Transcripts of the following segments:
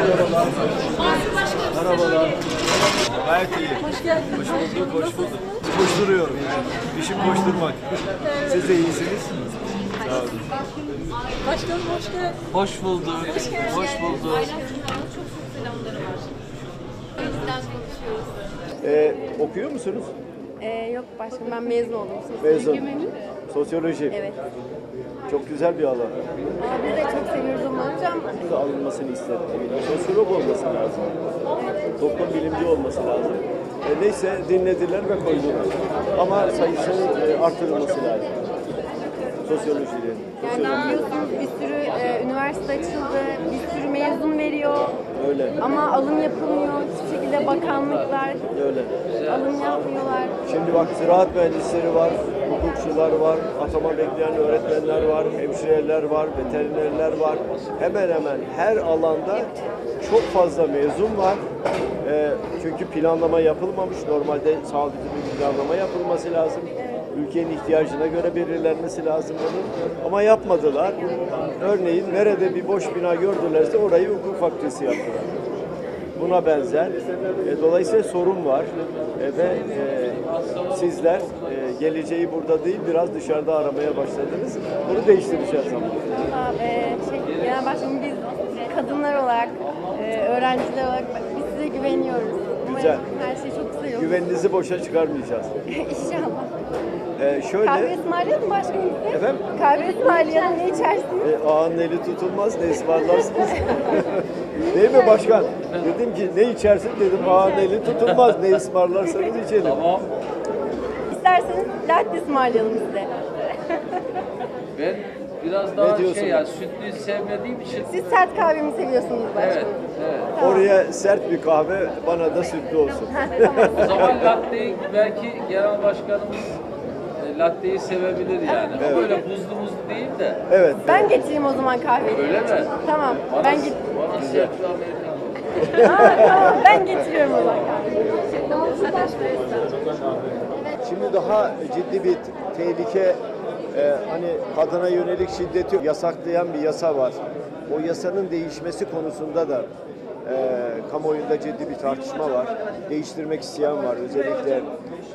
Merhabalar. Merhabalar. Gayet iyi. Hoş geldiniz. Hoş bulduk, hoş bulduk. Koşturuyorum yani. İşim koşturmak. Siz de iyisiniz. Sağ olun. Başkanım hoş geldin. Hoş bulduk. Hoş bulduk. Çok çok selamları var. O yüzden konuşuyoruz. Ee, okuyor musunuz? Ee, yok başkanım ben mezun oldum. Mezun. Sosyoloji. Evet. Çok güzel bir alan. Biz de çok seviyoruz hocam. Burada alınmasını istedim. Sosyolog olması lazım. Toplum bilimci olması lazım. E, neyse dinlediler ve koydular. Ama sayısı e, artırılması lazım. Sosyolojinin. Yani biliyorsunuz bir sürü e, üniversite açıldı, bir sürü mezun veriyor Öyle. ama alım yapılmıyor. Hiçbir şekilde bakanlıklar Öyle. alım yapmıyorlar. Şimdi bak ziraat mühendisleri var, hukukçular var, atama bekleyen öğretmenler var, hemşireler var, veterinerler var. Hemen hemen her alanda çok fazla mezun var. Ee, çünkü planlama yapılmamış. Normalde sağlıklı bir planlama yapılması lazım. Ülkenin ihtiyacına göre belirlenmesi lazım bunun. Ama yapmadılar. Örneğin nerede bir boş bina gördülerse orayı hukuk fakültesi yaptılar buna benzer. E, dolayısıyla sorun var E, ve e, sizler e, geleceği burada değil biraz dışarıda aramaya başladınız. Bunu değiştireceğiz ama. Aa, e, şey, genel başkanım biz kadınlar olarak, e, öğrenciler olarak biz size güveniyoruz. Umarım Güzel. her şey çok güzel olur. Güveninizi boşa çıkarmayacağız. İnşallah. E, şöyle, Kahve ısmarlayalım mı başkanım size? Efendim? Kahve ısmarlayalım ne içersiniz? e, ağanın eli tutulmaz ne ısmarlarsınız. Değil mi başkan? Dedim ki ne içersin dedim ağanın eli tutulmaz ne ısmarlarsanız içelim. Tamam. İsterseniz latte ısmarlayalım size. Ben biraz daha şey ya sütlü sevmediğim için. Siz sert kahve mi seviyorsunuz başkanım? Evet. Evet. Oraya sert bir kahve bana da sütlü olsun. Tamam. O zaman latteyi belki genel başkanımız e, latteyi sevebilir yani. Evet. O böyle buzlu buzlu değil de. Evet. Ben getireyim o zaman kahveyi. Öyle mi? Tamam. Bana, Ben git. bana Amerikan. Aa, tamam. Ben getiriyorum o zaman kahveyi. Şimdi daha ciddi bir tehlike e, hani kadına yönelik şiddeti yasaklayan bir yasa var. O yasanın değişmesi konusunda da e, kamuoyunda ciddi bir tartışma var. Değiştirmek isteyen var. Özellikle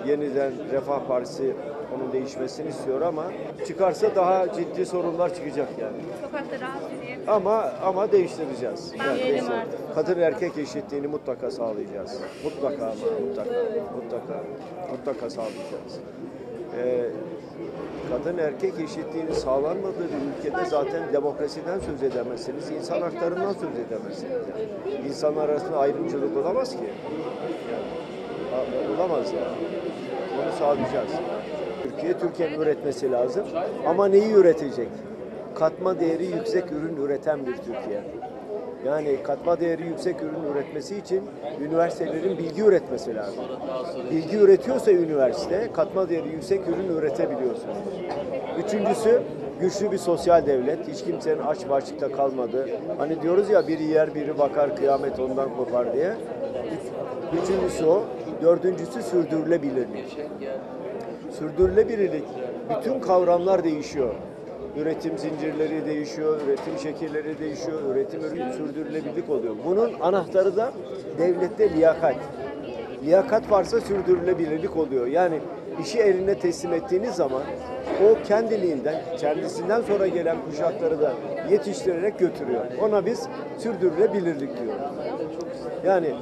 yeniden Refah Partisi onun değişmesini istiyor ama çıkarsa daha ciddi sorunlar çıkacak yani. Sokakta rahat yürüyelim. Ama ama değiştireceğiz. Yani değiştir-. Kadın erkek eşitliğini mutlaka sağlayacağız. Mutlaka ama mutlaka mutlaka mutlaka sağlayacağız. Ee, kadın erkek eşitliğini sağlanmadığı bir ülkede zaten demokrasiden söz edemezsiniz, insan haklarından söz edemezsiniz. Yani. İnsanlar arasında ayrımcılık olamaz ki. Yani. Olamaz yani. Onu sağlayacağız. Türkiye, Türkiye'nin üretmesi lazım. Ama neyi üretecek? Katma değeri yüksek ürün üreten bir Türkiye. Yani katma değeri yüksek ürün üretmesi için üniversitelerin bilgi üretmesi lazım. Bilgi üretiyorsa üniversite, katma değeri yüksek ürün üretebiliyorsunuz. Üçüncüsü, güçlü bir sosyal devlet. Hiç kimsenin aç ve açıkta kalmadı. Hani diyoruz ya biri yer biri bakar kıyamet ondan kopar diye. Üç- Üçüncüsü o. Dördüncüsü sürdürülebilirlik. Sürdürülebilirlik, bütün kavramlar değişiyor. Üretim zincirleri değişiyor, üretim şekilleri değişiyor, üretim ürün sürdürülebilirlik oluyor. Bunun anahtarı da devlette liyakat. Liyakat varsa sürdürülebilirlik oluyor. Yani işi eline teslim ettiğiniz zaman o kendiliğinden, kendisinden sonra gelen kuşakları da yetiştirerek götürüyor. Ona biz sürdürülebilirlik diyoruz. Yani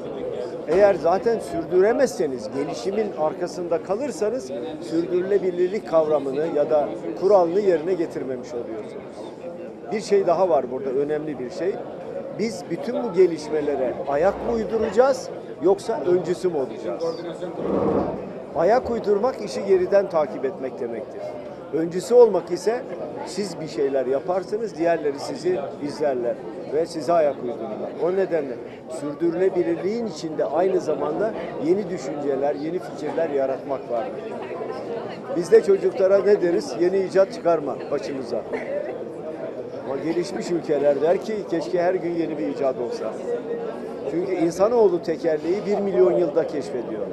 eğer zaten sürdüremezseniz, gelişimin arkasında kalırsanız sürdürülebilirlik kavramını ya da kuralını yerine getirmemiş oluyorsunuz. Bir şey daha var burada önemli bir şey. Biz bütün bu gelişmelere ayak mı uyduracağız yoksa öncüsü mü olacağız? Ayak uydurmak işi geriden takip etmek demektir. Öncüsü olmak ise siz bir şeyler yaparsınız, diğerleri sizi izlerler ve size ayak uydururlar. O nedenle sürdürülebilirliğin içinde aynı zamanda yeni düşünceler, yeni fikirler yaratmak vardır. Biz de çocuklara ne deriz? Yeni icat çıkarma başımıza. Ama gelişmiş ülkeler der ki keşke her gün yeni bir icat olsa. Çünkü insanoğlu tekerleği bir milyon yılda keşfediyor.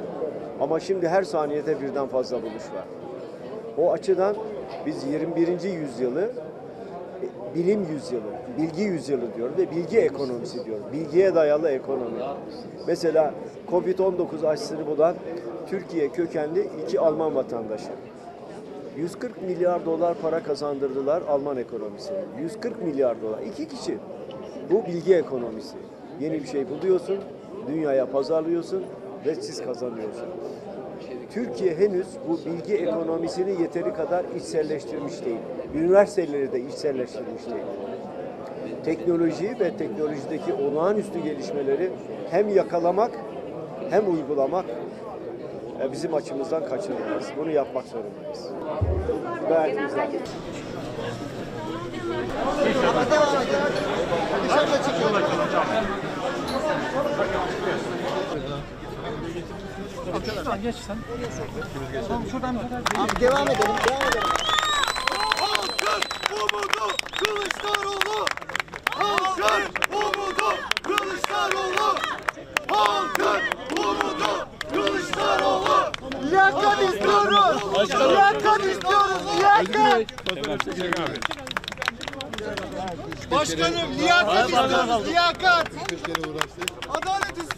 Ama şimdi her saniyede birden fazla buluş var. O açıdan biz 21. yüzyılı bilim yüzyılı, bilgi yüzyılı diyor ve bilgi ekonomisi diyor. Bilgiye dayalı ekonomi. Mesela Covid-19 aşısını bulan Türkiye kökenli iki Alman vatandaşı. 140 milyar dolar para kazandırdılar Alman ekonomisine. 140 milyar dolar. İki kişi. Bu bilgi ekonomisi. Yeni bir şey buluyorsun, dünyaya pazarlıyorsun ve siz kazanıyorsunuz. Türkiye henüz bu bilgi ekonomisini yeteri kadar içselleştirmiş değil. Üniversiteleri de içselleştirmiş değil. Teknolojiyi ve teknolojideki olağanüstü gelişmeleri hem yakalamak hem uygulamak e, bizim açımızdan kaçınılmaz. Bunu yapmak zorundayız. Gayet güzel. Halkın umudu Kılıçdaroğlu. Halkın umudu Kılıçdaroğlu. Halkın umudu Kılıçdaroğlu. Liyakat istiyoruz. Liyakat istiyoruz. Liyakat. Başkanım liyakat istiyoruz. Liyakat. Adalet istiyoruz.